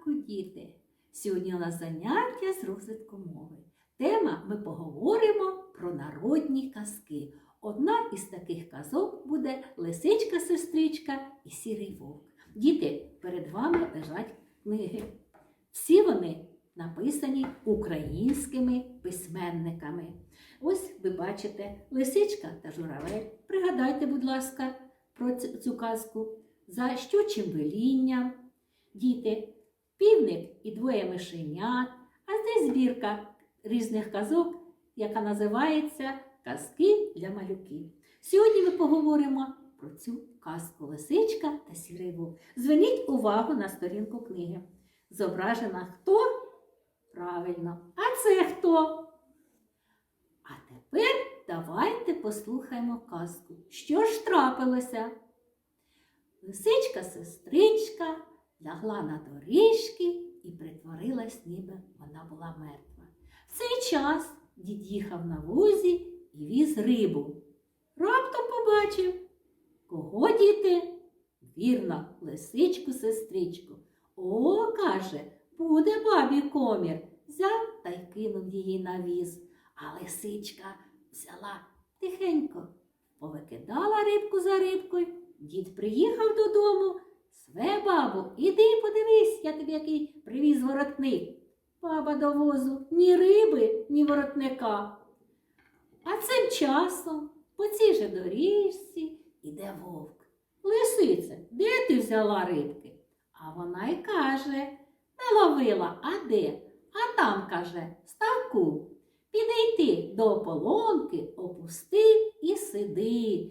ранку, діти! Сьогодні у нас заняття з розвитку мови. Тема ми поговоримо про народні казки. Одна із таких казок буде Лисичка-сестричка і Сірий вовк. Діти, перед вами лежать книги. Всі вони написані українськими письменниками. Ось ви бачите Лисичка та Журавель. Пригадайте, будь ласка, про цю казку. За щучим велінням. Діти, півник і двоє мишенят, а це збірка різних казок, яка називається Казки для малюків. Сьогодні ми поговоримо про цю казку Лисичка та Сірий вовк. Зверніть увагу на сторінку книги. Зображена хто? Правильно. А це хто? А тепер давайте послухаємо казку. Що ж трапилося? Лисичка-сестричка лягла на доріжки і притворилась, ніби вона була мертва. В цей час дід їхав на возі і віз рибу. Раптом побачив. Кого діти? Вірно, лисичку-сестричку. О, каже, буде бабі комір. Взяв та й кинув її на віз. А лисичка взяла тихенько, повикидала рибку за рибкою. Дід приїхав додому. Све, бабу, іди подивись, я тобі який привіз воротник. Баба до возу ні риби, ні воротника. А цим часом по цій же доріжці іде вовк. Лисице, де ти взяла рибки? А вона й каже, не ловила, а де? А там, каже, ставку. Підійти до ополонки, опусти і сиди.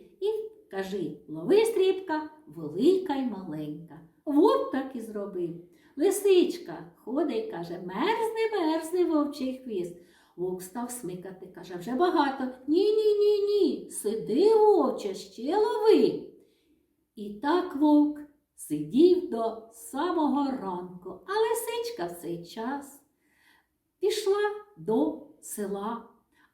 Кажи, лови стрібка, велика й маленька. Вовк так і зробив. Лисичка ходить каже, мерзне, мерзне вовчий хвіст. Вовк став смикати, каже, вже багато. Ні, ні, ні, ні. Сиди, вовче, ще лови. І так вовк сидів до самого ранку, а лисичка в цей час пішла до села.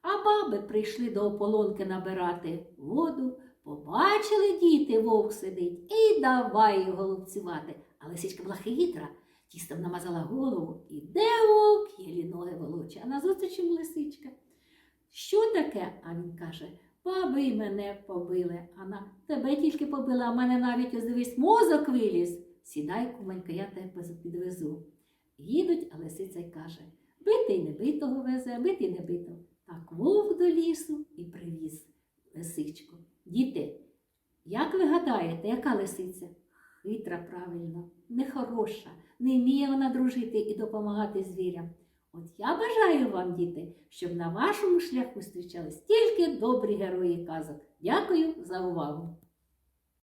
А баби прийшли до ополонки набирати воду, побачили діти, вовк сидить, і давай його лупцювати. А лисичка була хитра, тістом намазала голову, і де вовк, єлі ноги волоче, а назустріч йому лисичка. Що таке? А він каже, баби й мене побили, а на тебе тільки побила, а мене навіть ось дивись, мозок виліз. Сідай, кумонька, я тебе підвезу. Їдуть, а лисиця й каже, битий небитого везе, битий небитого. Так вовк до лісу і привіз лисичку. Діти, як ви гадаєте, яка лисиця? Хитра, правильно, нехороша, не вміє вона дружити і допомагати звірям. От я бажаю вам, діти, щоб на вашому шляху зустрічались тільки добрі герої казок. Дякую за увагу!